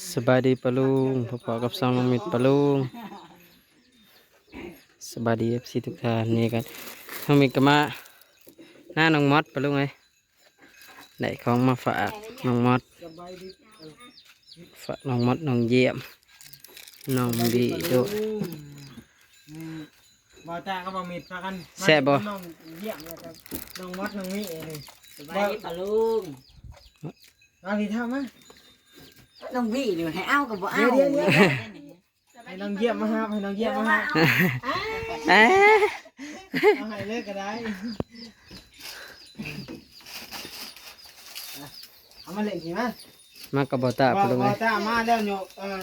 สบายดีปะลุงพอๆกับซองน้องมิดปะลุงสบายดีเอฟซีทุกท่านนี่กันน้องมิดก็มาหน้าน้องมอดปะลุงไงได้ของมาฝากน้องมอดฝากน้องมอดน้องเยี่ยมน้องบีด้วยบ่จ้าก็บ่มีพากันแซ่บบ่น้องเยี่ยมเลยครับน้องมดน้องมีเองสบายดีปะลุงเอาที่เท่ามา น้องวี่อยู่ให้เอากับบ่เอาเดี๋ยวเดี๋ยวเดี๋ยว ให้น้องเยี่ยมมาครับให้น้องเยี่ยมมาครับเอ๊ะเอาให้เลยก็ได้เอามาเล่นสิมามากับบอตาบ่ปะลุงบ่ไงจ้ามาแล้วโยเอ่อ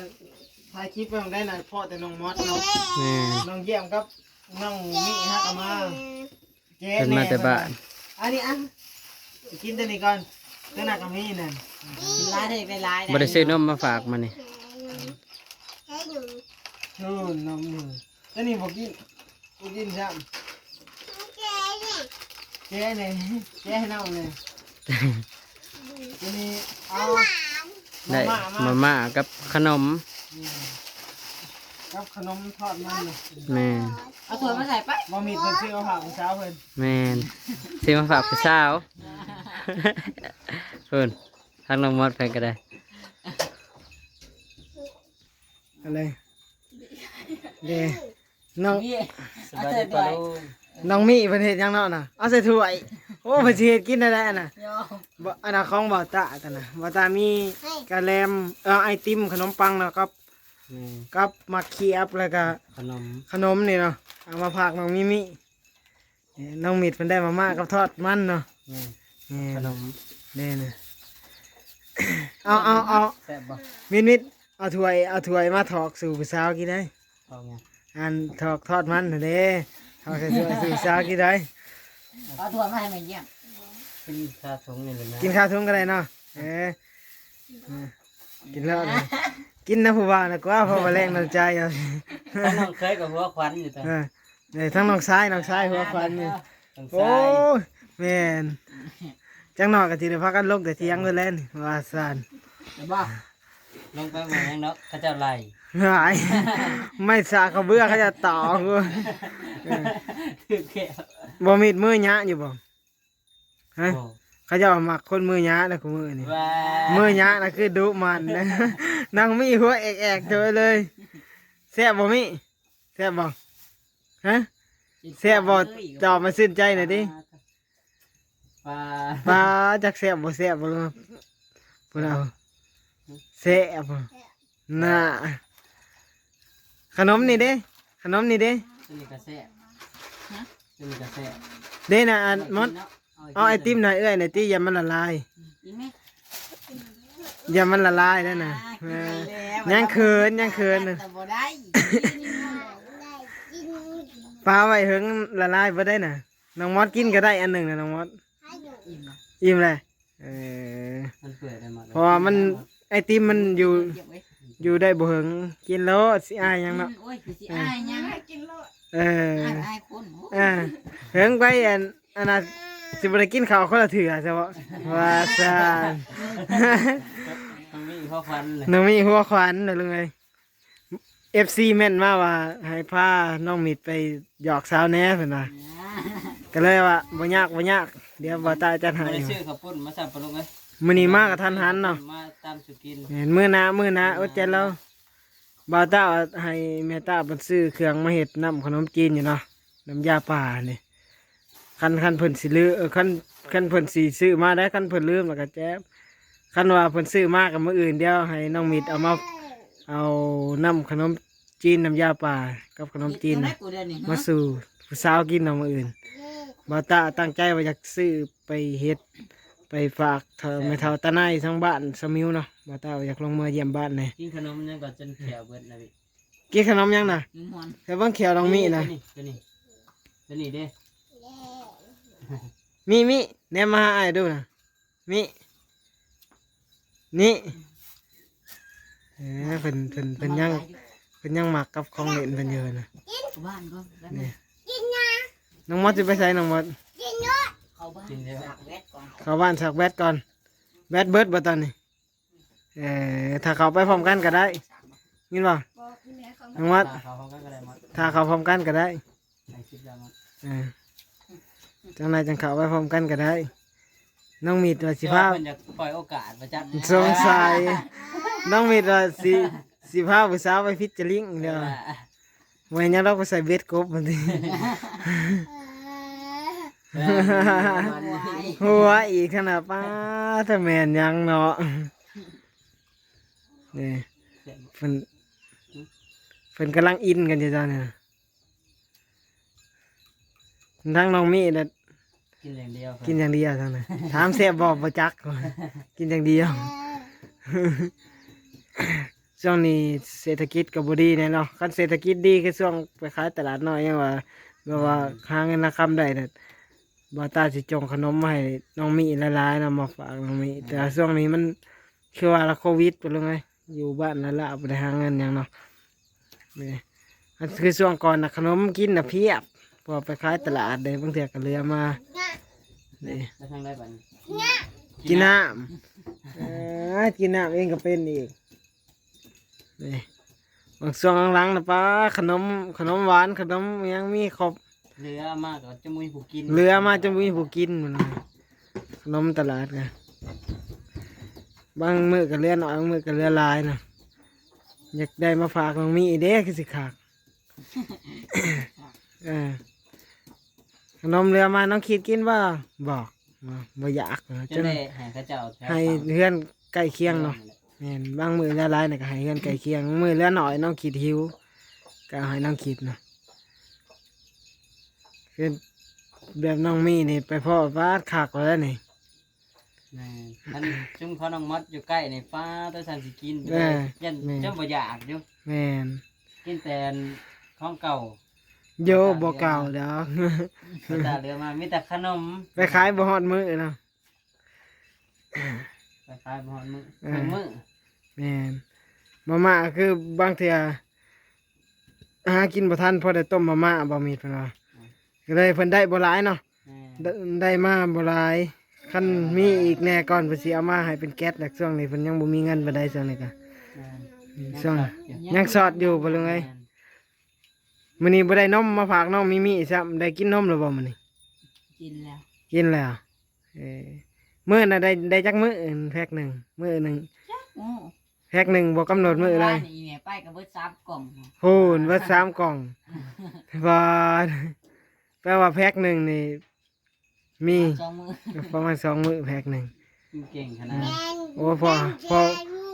ถ่ายคลิปไว้ได้น่ะพ่อแต่น้องมดเนาะแม่น้องเยี่ยมกับน้องมีฮะก็มาเจ๊เป็นมาแต่บ้านอันนี้อันกินตัวนี้ก่อนตัวหนักกับมีนั่น กินร้ายได้ไปร้ายบริซื้อนมมาฝากมานี่นู่นนมนี่ตัวนี้บอกกินบอกกินซ้ำเจ๊เนี่ยเจ๊ให้น้องเนี่ยตัวนี้เอาได้มามามาม่ากับขนมกับขนมทอดมันนี่แม่นเอาถั่วมาใส่ไปบะหมี่เพิ่นซื้อเอาผักของเช้าเพิ่นแม่นซื้อมาฝากผู้สาวเพิ่น ทางน้องมอดเพิ่นก็ได้ อะไรเด้น้องนี่สบายดีปะลุงน้องมีเพิ่นเฮ็ดหยังเนาะน่ะเอาใส่ถ้วยโอ้เพิ่นสิเฮ็ดกินได้แล้วน่ะโยมบ่อันนั้นของบ่าวตากันนะบ่าวตามีกะแลมเอ่อไอติมขนมปังเนาะกับแม่นกับมักเขียบแล้วก็ขนมขนมนี่เนาะเอามาฝากน้องมิมินี่น้องมิดเพิ่นได้มาม่ากับทอดมันเนาะแม่นนี่ขนมนี่นะ เอาเอาเอาแซ่บบ่มิดมิดเอาถ้วยเอาถ้วยมาถอกสู่ผู้สาวกินได้ เอาไงอันถอกทอดมันนั่นเด้ถอกใส่ถ้วยสู่ผู้สาวกินได้ เอาถั่วมาให้มันเยี่ยมกินข้าวถุงนี่เลยนะกินข้าวทุ่งก็ได้เนาะเออเออกินแล้วนะกินนะผู้บ่าวนะกว่าเพราะว่าแรงน้ำใจเอาถ้าน้องเคยกับหัวควันอยู่ตัวเออเนี่ยทั้งน้องซ้ายน้องซ้ายหัวควันนี่ ต้องโอ้ใส่ยแม่น จังหนอกกะทีเดียวพักกันลงแต่เที่ยงเลยแล่นว่าซานเดี๋ยวบอกลงไปเหมือนยังเนาะเขาเจ้าไล่หายไม่สาเขาเบื่อเขาจะต่อกูเออถือแก้วบ่มีดมือหยะอยู่บ่ฮะ โอ้เขาจะเอามักคนมือหยะนะกูมือนี่ว้ามือหยะนะคือดุมันนะ นางมีหัวแอกๆเจอเลยแซ่บบ่มีแซ่บบ่ฮะแซ่บบ่ตอบมาสิ้นใจหน่อยดิ ปลาปลาจักแซ่บบ่แซ่บบ่รู้พวกเราแซ่บบ่น่าขนมนี่เด้ ขนมนี่เด้ตัวนี้กระแซ่บตัวนี้กระแซ่บเด้น่ะอันมดเอาไอติมหน่อยเอ้ยหน่อยติอย่ามันละลายกินไหมอย่ามันละลายแล้วนะเออยังเขินยังเขินแต่บ่ได้ปลาไว้เหิงละลายบ่ได้น่ะน้องมดกินก็ได้อันหนึ่งนะน้องมด อิ่มนะอิ่มเลยเออมันเปื่อยได้หมดเพราะว่ามันไอติมมันอยู่เก็บไว้อยู่ได้บ่เหิงกินแล้วสิอายหยังเนาะโอ้ยคือสิอายยังเอออายอายคนเออเหิงไปอันอันน่ะสิบ่ได้กินข้าวคนละเถื่อใช่บ่ว่าซานมันมีข้อควันเลยน้องมีหัวขวัญน่ะเลย FC แม่นมาว่าให้พาน้องมิดไปหยอกสาวแหน่เพิ่นว่า ก็เลยว่าบ่ยากบ่ยาก เดี๋ยวบ่ตาจัดให้ไม่ได้ซื้อข้าวปุ้นมาสั่ปลาลงเลยมื้อนี้มากับทันหันเนาะมาตามสุกินเห็นมื้อหน้ามื้อหน้าอดใจแล้วบ่าวตาเอาให้แม่ตาเพิ่นซื้อเครื่องมาเฮ็ดน้ำขนมจีนอยู่เนาะน้ำยาป่านี่คันคันเพิ่นสิลือเออคันคันเพิ่นสิซื้อมาได้คันเพิ่นลืมแล้วก็แจ๊บคันว่าเพิ่นซื้อมากับมื้ออื่นเดียวให้น้องมิดเอามาเอาน้ำขนม จีนน้ำยาป่ากับขนมจีนน่ะกูเดี๋ยวนี้มาสู่ผู้สาวกินเอามื้ออื่นบ่าวตาตั้งใจว่าอยากซื้อไปเฮ็ดไปฝากเธอไม่เท่าตาไนายทั้งบ้านสมิวเนาะบ่าวตาอยากลงมือเยี่ยมบ้านเลยกินขนมยังก่อนจนแขวเบิดนะพี่กินขนมยังน่ะมวนแต่เบิ่งเขียวลองมีนะตัวนี้ตัวนี้เด้มีมีแนมมาหาอ้ายดูนะมีนี่เออเพิ่นเพิ่นเพิ่นยัง เพิ่นยังหมักกับของเล่นเพิ่นเยอะนะบ้านก็แล้วนี่น้องมดจะไปใส่น้องมดเข้าบ้านฝากแวดก่อนเข้าบ้านสักแบตก่อนแบตเบิดบ่ตอนนี้เอเออถ้าเขาไปพร้อมกันก็ได้ยินบ่น้องมอดตาเขาเขาก็ได้มดถ้าเขาพร้อมกันก็ได้ในคลิปแล้วมดเออจังไรจังเขาไปพร้อมกันก็ได้น้องมีดว่าสิสิพาเพิ่นจะปล่อยโอกาสประจัดสงสัยน้องมีดว่าสิ สิพาผู้สาวไปฟิชเจอริงเดียวเมื่อนี้เราไปใส่เบ็ดกบมันทีหัวอีกขนาดป้าถ้าแมนยังเนาะนี่เพิ่นเพิ่นกำลังอินกันอยู่จ้าเนี่ยทั้งน้องมีน่ะกินอย่างเดียวกินอย่างเดียวทั้งนั้นถามเสียบอกประจัก กินอย่างเดียว ช่วงนี้เศรษฐกิจกับบดีแน่เนาะคันเศรษฐกิจดีคือช่วงไปขายตลาดน้อยยังว่าแบบว่าหาเงินนาคำได้เนี่ยบาตาสิจงขนมมาให้น้องมีละลายๆนะมาฝากน้องมีแต่ช่วงนี้มันคือว่าละโควิดไปเลยไงอยู่บ้านละละไปได้หาเงินอย่างเนาะนี่อันคือช่วงก่อนนะขนมกินนะเพียบพอไปขายตลาดเด้บางเทีก็เรือมานี่แล้วทางได้บัดนี้กินน้ำเอ้ยกินน้ำเองก็เป็นอีก นี่บางช่วงหลังๆนะป้าขนมขนมหวานขนมหยังมีครบเหลือมากก็จะมุยผู้กินเรือมาจนมีผู้กินมันเลยขนมตลาดกันบางมือก็เรือน้อยบางมือก็เรือหลายนะอยากได้มาฝากน้องมีอีเด้คือสิขากเออขนมเรือมาน้องขีดกินบ่บอกบ่บ่อยากนะจะจนได้ให้เขาเจ้าแถวให้เพื่อนใกล้เคียงเนาะ แม่นบางมือเรือหลายน่ะก็ให้เพื่อนใกล้เคียงบางมือเรือหน่อยน้องขีดหิวก็ให้น้องขีดเนาะคือแบบน้องมีนี่ไปพ่อฟ้าขากแล้วนี่แม่นท่านจุ่มเขาน้องมดอยู่ใกล้ในฟ้าตัวสันสิกินไปเอเลยอยันแม่นเจ้าบ่อยากอยู่แม่นกินแต่ของเก่าโยบ่เก่าแล้วมีแต่เหลือมามีแต่ขนมไปขายบ่ฮอดมือเนาะไปขายบ่ฮอดมื้อเออเพิ่งมื้อ แม่นมาม่าคือบางเทื่อหากินบ่ทันพอได้ต้มมาม่าบ่มีเพิ่นว่าก็เลยเพิ่นได้บ่หลายเนาะแม่นได้ได้มาบ่หลายคันมีอีกแน่ก่อนเพิ่นสิเอามาให้เป็นแก๊สแหละช่วงนี้เพิ่นยังบ่มีเงินปานใดช่วงนี้ก็แม่นช่วงยังยังสอดอยู่บ่ลุงเอ้ยมื้อนี้บ่ได้นมมาฝากน้องมิมิซ้ำได้กินนมหรือบ่มื้อนี้กินแล้วกินแล้วเออมื้อน่ะได้ได้จักมื้อแพ็คหนึงมื้อหนึงโอ้ แพ็คหนึงบ่กำหนดมื้อเลยว่านี่แม่ไปกับเบิดซับกล่องโหนว่าสามกล่องว่าแปลว่าแพ็คหนึงนี่ มีสองมือประมาณสองมื้อแพ็คหนึงเก่งขนาดนั้นโอ้พอพอ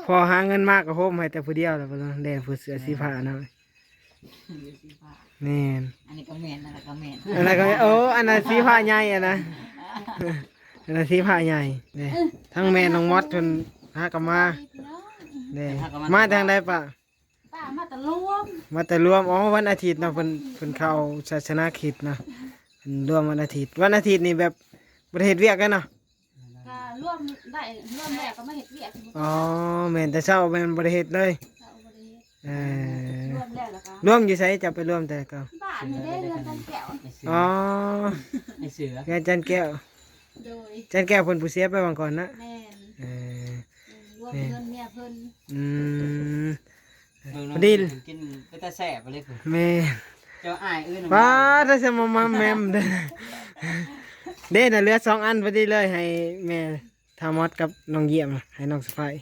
พอหาเงินมากก็โฮมให้แต่ผู้เดียวแล้วบ่ต้องแดนผู้เสือสีผ้าเนาะอยู่สิฟ้าแม่นอันนี้ก็แม่นนั่นก็แม่นอันนั้นก็โอ้อันนั้นสีผ้าใหญ่อะนะอันนั้นสีผ้าใหญ่เนี่ยทั้งแม่น้องมอดจนหากนมาเนี่ยมาทางใดปะป้ามาตะลวมมาแต่รวมอ๋อวันอาทิตย์เนาะเพิ่นเพิ่นเข้าศาสนาคริดเนาะเพิ่นรวมวันอาทิตย์ วันอาทิตย์นี่แบบประเทศเวียกกันเนาะก็ร่วมได้ร่วมแรกก็มาเห็ดเวียกอ๋อแม่นแต่เช้าแม่นประเทศเลยเอาบริเออร่วมแรกแล้วก็รวมอยู่ไสจะไปรวมแต่ก็บ้านนี่ได้เรือนกันแก้วไอ้เสืออ๋อไอ้เสือแกจันแก้วโดยจันแก้วเพิ่นผู้เสียไปบางก่อนนะแม่นเออร่ วมเงินเมียเพิ่นอืมเบิ่งน้องพอดี กินก็จะแซ่บไปเลยคือแม่เจ้าอ้ายเอื้อนป้าถ้าจะมามาแมมเด้อเด้น่ะเหลือสองอันพอดีเลยให้แม่ทามอดกับน้องเยี่ยมน่ะให้น้องสะพาย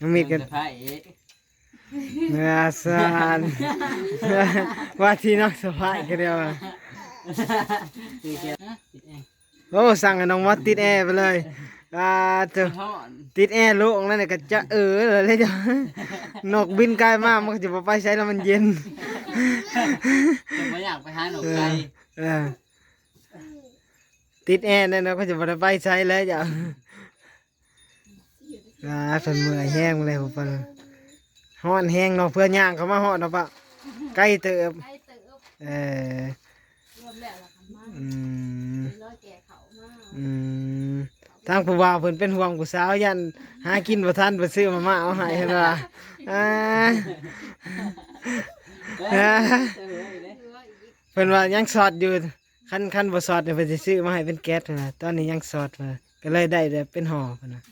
น้องมีกันเสื้อผ้าเอ๊ะเนื้อสานว่าที่น้องสะพายก็เดียวอะคือเกียร์ติดเองโอ้สั่งให้น้องมอดติดแอร์ไปเลย อ่าเจ้าห่อนติดแอร์โลกแล้วเนี่ยก็จะเออเลยจ้ะนกบินใกล้มากมันก็จะบ่ไปใช้แล้วมันเย็นจะไม่อยากไปหาหนูไก่เออติดแอร์นั่นเราก็จะบ่ได้ไปใช้แล้วจ้ะอ่าเพิ่นเมื่อยแห้งเลยผมเพิ่นฮ้อนแห้งเนาะเพื่อย่างเขามาฮ้อนเนาะปะใกล้เติบใกล้เติบเออร่วมแรกแล้วกันมาอืมร้อยแก่เขามาอืม ทางผู้บ่าวเพิ่นเป็นห่วงผู้สาวยันหากินบ่ทันไปซื้อมาม่าเอาให้เห็นว่าอ่าอ่าเพิ่นว่ายังสอดอยู่คันคันบ่สอดเนี่ยเพิ่นสิซื้อมาให้เป็นแก๊สนะตอนนี้ยังสอดมาก็เลยได้แบบเป็นห่อเพิ่นน่ะ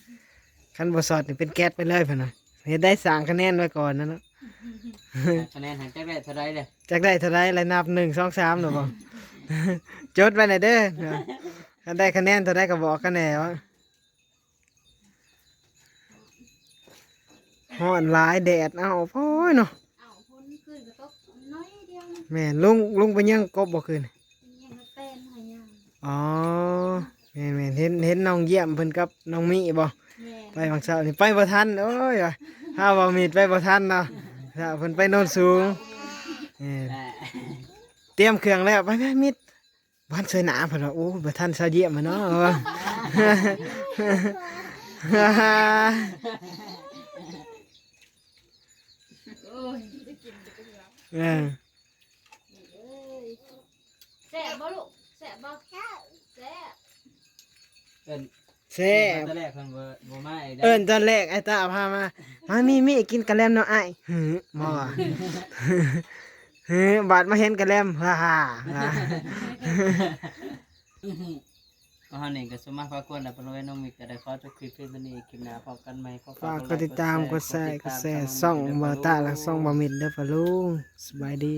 คันบ่สอดนี่เป็นแก๊สไปเลยเพิ่นน่ะเฮ็ดได้สร้างคะแนนไว้ก่อนนะเนาะคะแนนหันจักได้เท่าไรเลยจักได้เท่าไรแล้วนับหนึ่งสองสามหนูบอกจดไว้หน่อยเด้อเนาะ ถ้าได้คะแนนเท่าไรก็บอกกันแน่ว่าฮ้อนหลายแดดเอ้าโอ้ยเนาะเอาพ้นขึ้นก็ตกน้อยเดียวนะแม่นลุงลุงไปยังกบบ่คืนยังเต้นหายังอ๋อแม่นแม่นเห็นเห็นน้องเยี่ยมเพิ่นกับน้องมีบ่แม่ไปบางเช้านี่ไปบ่ทันโอ้ยว่ะถ้าบ่มีดไปบ่ทันเนาะถ้าเพิ่นไปโน่นสูงเออเตรียมเครื่องแล้วไปแม่มิด บ้านสวยหนาเพิ่นว่าโอ้บ่ทันซาเยี่ยมอะเนาะว่ะโอ้ยได้กินจะก็เหลือเออเอ้ยแซ่บบ่ลูกแซ่บบ่แซ่บแซ่บเอิ้นแซ่บตอนแรกเพิ่นบ่บ่มาอีกได้เอิ้นตอนแรกไอ้ตาพามามามีมีกินกะแลมเนาะไอ้ายหือบ่ว่ะ หือบาดมาเห็นกะแลมฮ่าฮ่าฮ่าก็เฮานี่ก็สมมาพากวนแล้วปนไว้น้องมิกก็ได้ขอจบคลิปเพียงเท่านี้คลิปหน้าพบกันใหม่ขอฝากกดติดตามกดแชร์กดแชร์ส่องบ่าวตาและส่องบ่าวมิดเด้อป่ะลุงสบายดี